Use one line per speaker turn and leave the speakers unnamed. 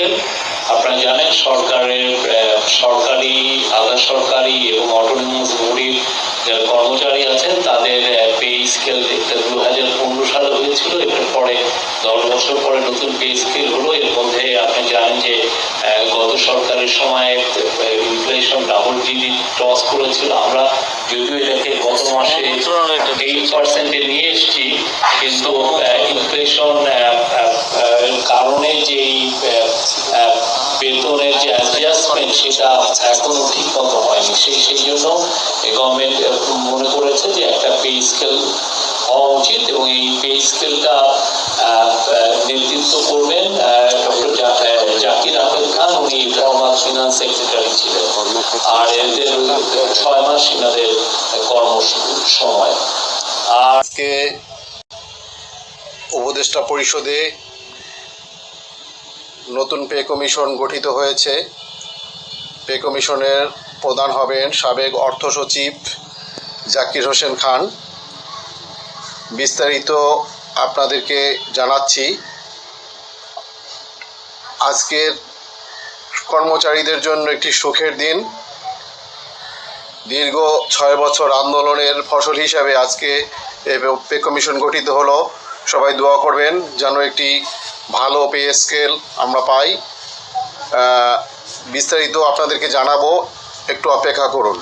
Scale আপনারা জানেন সরকারের সরকারি আধা সরকারি এবং অটোনমাস বডির যারা কর্মচারী আছেন তাদের পে স্কেল একটা দু হাজার পনেরো সালে হয়েছিল। এটার পরে দশ বছর পরে নতুন পে স্কেল হলো। এর মধ্যে আপনি জানেন যে গত সরকারের সময় ইনফ্লেশন ডাবল ডিজিট ক্রস করেছিল। আমরা যদিও এটাকে গত মাসে এইট পার্সেন্টে নিয়ে এসেছি কিন্তু ইনফ্লেশন কারণে যেই বেতনের যে অ্যাডজাস্টমেন্ট সেটা এখনও ঠিক হয়নি। সেই সেই জন্য গভর্নমেন্ট মনে করেছে যে একটা পে স্কেল হওয়া উচিত এবং এই পে স্কেলটা নেতৃত্ব করবেন জাকির আহমেদ খান। উনি ফর্মাল ফিনান্স সেক্রেটারি ছিলেন। আর এদের ছয় মাস এনাদের কর্ম সময় আর
আজকে উপদেষ্টা পরিষদে নতুন পে কমিশন গঠিত হয়েছে। পে কমিশনের প্রধান হবেন সাবেক অর্থ সচিব জাকির হোসেন খান। বিস্তারিত আপনাদেরকে জানাচ্ছি। আজকের কর্মচারীদের জন্য একটি সুখের দিন। দীর্ঘ ছয় বছর আন্দোলনের ফসল হিসাবে আজকে পে কমিশন গঠিত হলো। সবাই দোয়া করবেন যেন একটি ভালো পে স্কেল আমরা পাই। বিস্তারিত আপনাদেরকে জানাব। একটু অপেক্ষা করুন।